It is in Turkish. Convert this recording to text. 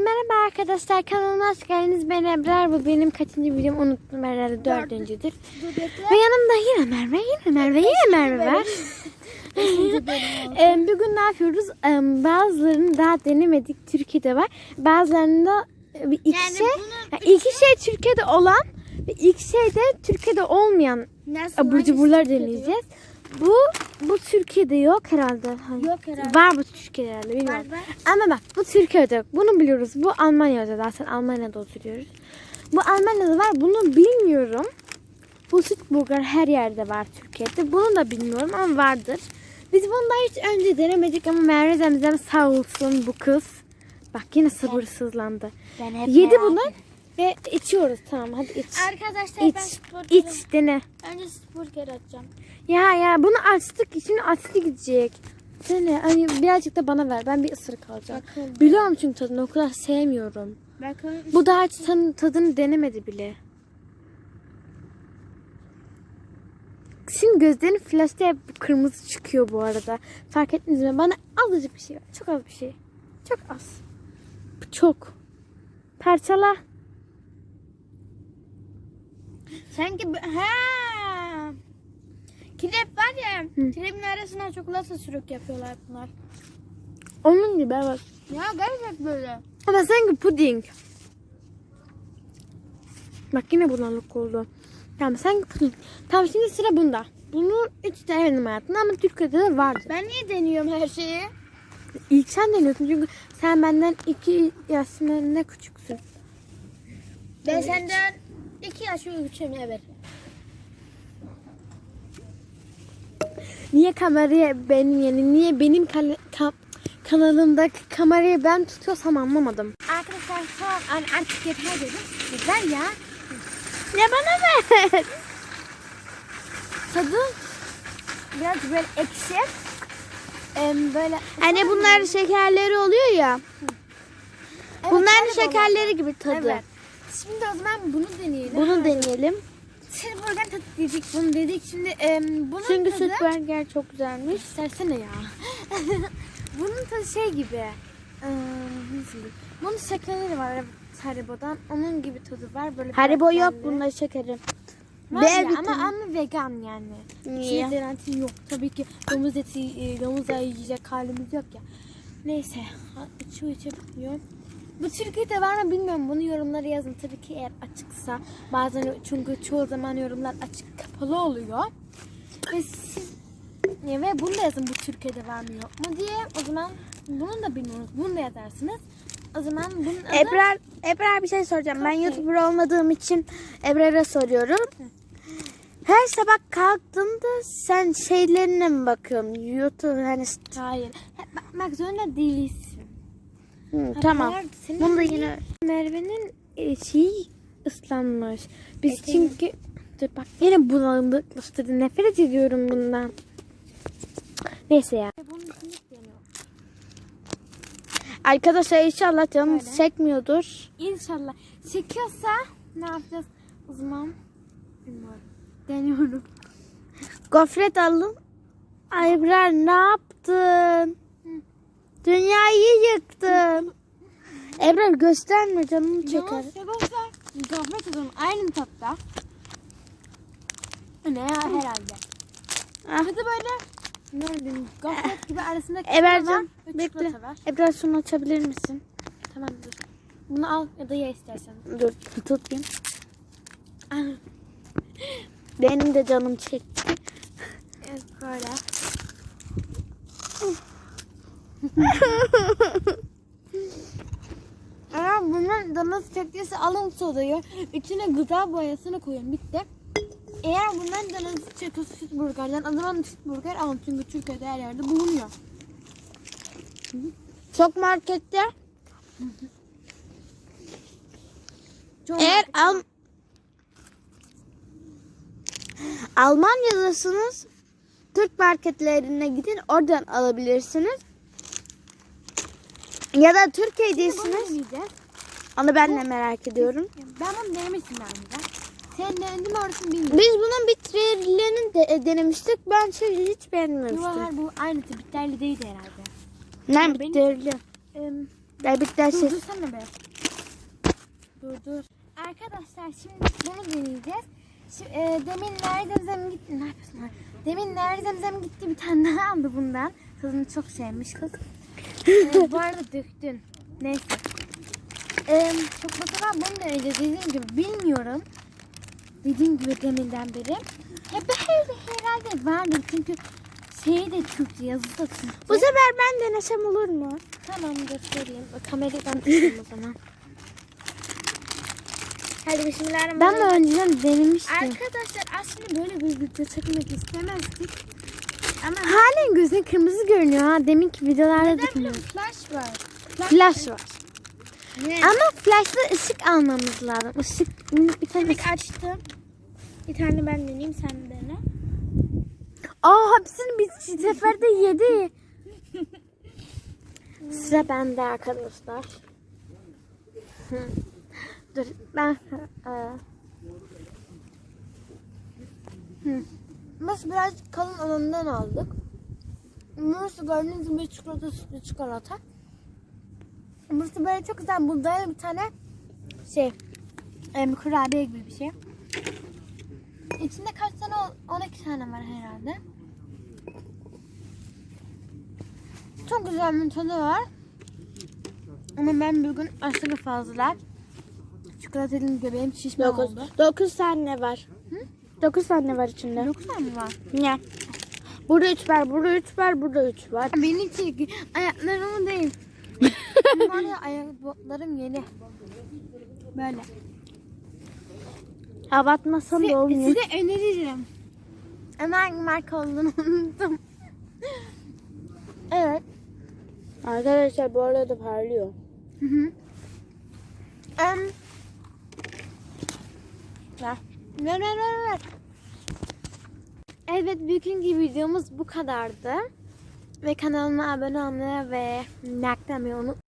Merhaba arkadaşlar kanalıma hoş geldiniz. Ben Ebrar. Bu benim kaçıncı videom unuttum herhalde dördüncüdür. Ve yanımda yine Merve, yine Merve, yine Merve var. Bugün ne yapıyoruz? Em, Bazılarını daha denemedik. Türkiye'de var. Bazılarında e, bir iki Yani şey, bunu- yani ilk şey Türkiye'de olan ve ilk şey de Türkiye'de olmayan Nasıl? abur cuburlar deneyeceğiz. Bu bu Türkiye'de yok herhalde. Hayır. Yok herhalde. Var bu Türkiye'de herhalde bilmiyorum. Var, var. Ama bak bu Türkiye'de yok. Bunu biliyoruz. Bu Almanya'da zaten Almanya'da oturuyoruz. Bu Almanya'da var. Bunu bilmiyorum. Bu süt burger her yerde var Türkiye'de. Bunu da bilmiyorum ama vardır. Biz bunu da hiç önce denemedik ama Merve Zemzem sağ olsun bu kız. Bak yine sabırsızlandı. Ben hep Yedi merak bunu ve içiyoruz. Tamam hadi iç. Arkadaşlar ben İç. spor İç dene. Önce spor atacağım. Ya ya bunu açtık. Şimdi açtı gidecek. Dene. Hani birazcık da bana ver. Ben bir ısırık alacağım. Bakalım. Biliyorum çünkü tadını o kadar sevmiyorum. Bakın. Bu daha hiç tadını denemedi bile. Şimdi gözlerin flash'ta hep kırmızı çıkıyor bu arada. Fark ettiniz mi? Bana azıcık bir şey ver. Çok az bir şey. Çok az. Çok. Parçala. Sanki ha. Krep var ya. Hı. Krepin arasına çikolata sürük yapıyorlar bunlar. Onun gibi evet. Ya gerçek böyle. Ama sanki puding. Bak yine bulanık oldu. Tamam sanki puding. Tamam şimdi sıra bunda. Bunu hiç denemedim hayatımda ama Türkiye'de de vardı. Ben niye deniyorum her şeyi? İlk sen deniyorsun çünkü sen benden iki yaşından ne küçüksün. Ben senden iki yaş küçüğüm evet. Niye kameraya benim yani niye benim kal- ka- kanalımdaki kamerayı ben tutuyorsam anlamadım. Arkadaşlar şu an an- artık yeter dedim. Yeter ya. Ne bana ver? Tadı biraz böyle ekşi. Em, böyle Hani bunlar şekerleri oluyor ya. Evet, Bunların şekerleri gibi tadı. Evet. Şimdi o zaman bunu deneyelim. Bunu deneyelim. Şimdi buradan tadı dedik bunu dedik. Şimdi em, bunun Çünkü tadı... süt burger çok güzelmiş. İstersene ya. bunun tadı şey gibi. Nasıl diyeyim? Bunun şekerleri var evet, Haribo'dan. Onun gibi tadı var. Böyle Haribo yok şekerli. bunda şekerim. Var B ya, ama, vitamini. ama vegan yani. Niye? Zeratin yok. Tabii ki domuz eti, e, domuz yağı yiyecek halimiz yok ya. Neyse. ha, İçiyor içebiliyor. Bu Türkiye'de var mı bilmiyorum. Bunu yorumlara yazın. Tabii ki eğer açıksa. Bazen çünkü çoğu zaman yorumlar açık kapalı oluyor. Ve siz ve bunu da yazın bu Türkiye'de var mı yok mu diye. O zaman bunu da bilmiyoruz. Bunu da yazarsınız. O zaman bunun adı... Ebrar, Ebrar bir şey soracağım. Ben Okey. YouTuber olmadığım için Ebrar'a soruyorum. Her sabah kalktığında sen şeylerine mi bakıyorsun? YouTube hani Hayır. Bakmak zorunda değilsin. Hı, tamam. Senin Bunu da yine Merve'nin e, şeyi ıslanmış. Biz Eteği. çünkü Dur bak yine bulanıklaştırdı. Nefret ediyorum bundan. Neyse ya. arkadaşlar inşallah canınız Böyle. çekmiyordur. İnşallah. Çekiyorsa ne yapacağız? O zaman bilmiyorum. Deniyorum. Gofret alın. Ay Ebrar ne yaptın? Dünyayı yıktın. Ebrar gösterme canını çeker. Arkadaşlar gofret tadının aynı tatta. Ne ya herhalde. Ah. Tadı böyle ne bileyim gofret gibi arasında Ebercan bekle. Ebrar şunu açabilir misin? Tamam dur. Bunu al ya da ye istersen. Dur tutayım. Benim de canım çekti. Evet böyle. Eğer bundan canınız çektiyse alın sodayı. içine gıda boyasını koyun. Bitti. Eğer bundan canınız çekiyorsa süt burgerden zaman süt burger alın. Çünkü Türkiye'de her yerde bulunuyor. Çok markette. Çok Eğer Al Almanya'dasınız Türk marketlerine gidin oradan alabilirsiniz. Ya da Türkiye'deysiniz. Onu ben de merak ediyorum. Ben bunu denemiştim daha önce. Sen denedin mi orasını bilmiyorum. Biz bunun bitirilerini de e, denemiştik. Ben şey hiç beğenmemiştim. hayır, bu aynı bitterli değildi herhalde. Ne benim- bitirli? Em, Bebekler Dur ses. dursana be. Dur dur. Arkadaşlar şimdi bunu deneyeceğiz. Şimdi, e, demin nerede zemzem gitti? Ne yapıyorsun? Demin nerede zemzem gitti bir tane daha aldı bundan. Tadını çok sevmiş kız. Bu arada döktün. Neyse. E, çok mesela bunu deneyeceğiz. Dediğim gibi bilmiyorum. Dediğim gibi deminden beri. Hep her, herhalde vardır çünkü şeyi de Türkçe, yazısı da Türkçe. Bu sefer ben denesem olur mu? Tamam göstereyim. Kamerayı ben tutayım o zaman. Hadi bismillahirrahmanirrahim. Ben de önceden denemiştim. Arkadaşlar aslında böyle bir video çekmek istemezdik. Ama Halen gözün kırmızı görünüyor ha. Deminki videolarda da neden? Flash var. Flash var. Ne? Ama flashla ışık almamız lazım. Işık bir tane Demek açtım. Bir tane ben deneyeyim sen dene. Aa hepsini bir seferde yedi. Sıra bende arkadaşlar. Dur ben Hı. Biz biraz kalın olanından aldık. Burası gördüğünüz gibi çikolata sütlü çikolata. Burası böyle çok güzel buğdaylı bir tane şey em, kurabiye gibi bir şey. İçinde kaç tane? ol- 12 tane var herhalde. Çok güzel bir tadı var. Ama ben bugün aşırı fazla çikolatalı göbeğim şişme Dokuz. oldu. Dokuz tane var. Dokuz tane var içinde. 9 tane var. Ne? Burada üç var, burada üç var, burada üç var. Beni çek. Ayaklarımı değil. var ya ayaklarım yeni. Böyle. Size, da olmuyor. size öneririm. Ama hangi marka olduğunu unuttum. evet. Arkadaşlar bu arada parlıyor. Hı hı. Em, Ver. Ver ver ver ver. Evet bugünkü videomuz bu kadardı. Ve kanalıma abone olmayı ve like unutmayın.